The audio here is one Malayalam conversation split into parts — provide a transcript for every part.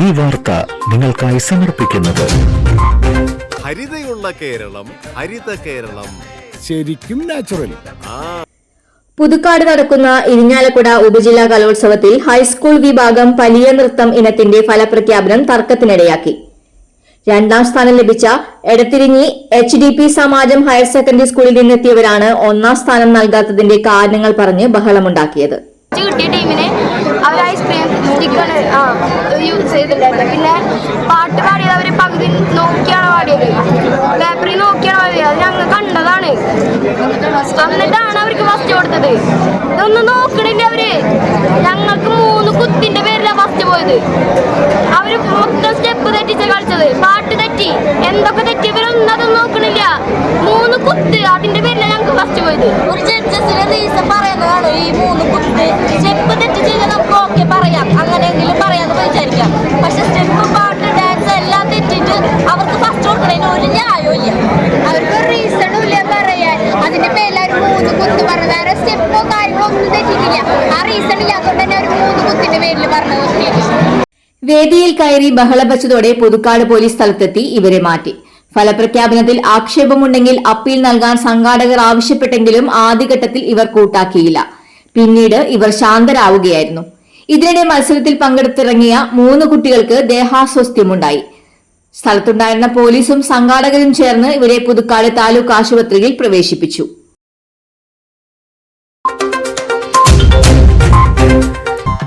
ഈ വാർത്ത നിങ്ങൾക്കായി സമർപ്പിക്കുന്നത്. ഹരിതയുള്ള കേരളം ഹരിത കേരളം. ശരിക്കും നാച്ചുറൽ പുതുക്കാട് നടക്കുന്ന ഇരിഞ്ഞാലക്കുട ഉപജില്ലാ കലോത്സവത്തിൽ ഹൈസ്കൂൾ വിഭാഗം പലിയ നൃത്തം ഇനത്തിന്റെ ഫലപ്രഖ്യാപനം തർക്കത്തിനിടയാക്കി. രണ്ടാം സ്ഥാനം ലഭിച്ച Edathirinji H D P Samajam higher secondary സ്കൂളിൽ നിന്നെത്തിയവരാണ് ഒന്നാം സ്ഥാനം നൽകാത്തതിന്റെ കാരണങ്ങൾ പറഞ്ഞ് ബഹളമുണ്ടാക്കിയത്. ടീമിനെ അവർ ഐസ്ക്രീം സ്റ്റിക്കർ ആ യൂസ് ചെയ്തിട്ടുണ്ട്. പിന്നെ പാട്ട് പാടിയത് അവർ പകുതി നോക്കിയാണ് പാടിയത്. പേപ്പറിൽ നോക്കിയാണ് പാടിയത്. അത് ഞങ്ങൾ കണ്ടതാണ്. എന്നിട്ടാണ് അവർക്ക് ഫസ്റ്റ് കൊടുത്തത്. ഇതൊന്നും നോക്കണില്ല അവർ. ഞങ്ങൾക്ക് മൂന്ന് കുത്തിന്റെ പേരിലാണ് ഫസ്റ്റ് പോയത്. അവർ മൊത്തം സ്റ്റെപ്പ് തെറ്റിച്ച് കളിച്ചത്. പാട്ട് തെറ്റി. എന്തൊക്കെ തെറ്റി? ഇവരൊന്നും അതൊന്നും നോക്കണില്ല. മൂന്ന് കുത്ത് അതിന്റെ പേരിലാണ് ഞങ്ങൾക്ക് ഫസ്റ്റ് പോയത്. ഒരു ജഡ്ജസിന്റെ റീസൺ ഒരു ന്യായമില്ല അവർക്ക് അവർക്ക് റീസണും ഇല്ല പറയാൻ. അതിന്റെ പേരിൽ മൂന്ന് കുത്ത് പറഞ്ഞു. വേറെ സ്റ്റെപ്പോ കാര്യങ്ങളോ ഒന്നും തെറ്റിയിട്ടില്ല. ആ റീസൺ ഇല്ലാത്തതുകൊണ്ട് തന്നെ അവർ മൂന്ന് കുത്തിന്റെ പേരിൽ പറഞ്ഞു വേദിയിൽ കയറി ബഹളം വച്ചതോടെ പുതുക്കാട് പോലീസ് സ്ഥലത്തെത്തി ഇവരെ മാറ്റി. ഫലപ്രഖ്യാപനത്തിൽ ആക്ഷേപമുണ്ടെങ്കിൽ അപ്പീൽ നൽകാൻ സംഘാടകർ ആവശ്യപ്പെട്ടെങ്കിലും ആദ്യഘട്ടത്തിൽ ഇവർ കൂട്ടാക്കിയില്ല. പിന്നീട് ഇവർ ശാന്തരാവുകയായിരുന്നു. ഇതിനിടെ മത്സരത്തിൽ പങ്കെടുത്തിറങ്ങിയ മൂന്ന് കുട്ടികൾക്ക് ദേഹാസ്വസ്ഥ്യമുണ്ടായി. സ്ഥലത്തുണ്ടായിരുന്ന പോലീസും സംഘാടകരും ചേർന്ന് ഇവരെ പുതുക്കാട് താലൂക്ക് ആശുപത്രിയിൽ പ്രവേശിപ്പിച്ചു.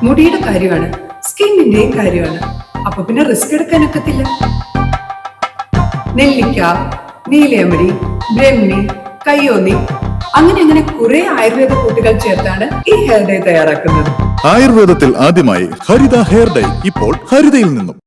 മുടിയുടെ കാര്യമാണ് സ്കിന്നിന്റെയും കാര്യമാണ്. അപ്പൊ പിന്നെ റിസ്ക് എടുക്കാനൊക്കത്തില്ല നെല്ലിക്ക നീലയമരി ബ്രഹ്മി കയ്യോന്നി അങ്ങനെ അങ്ങനെ കുറെ ആയുർവേദ കൂട്ടുകൾ ചേർത്താണ് ഈ ഹെയർ ഡേ തയ്യാറാക്കുന്നത്. ആയുർവേദത്തിൽ ആദ്യമായി ഹരിത ഹെയർ ഡൈ ഇപ്പോൾ ഹരിതയിൽ നിന്നും.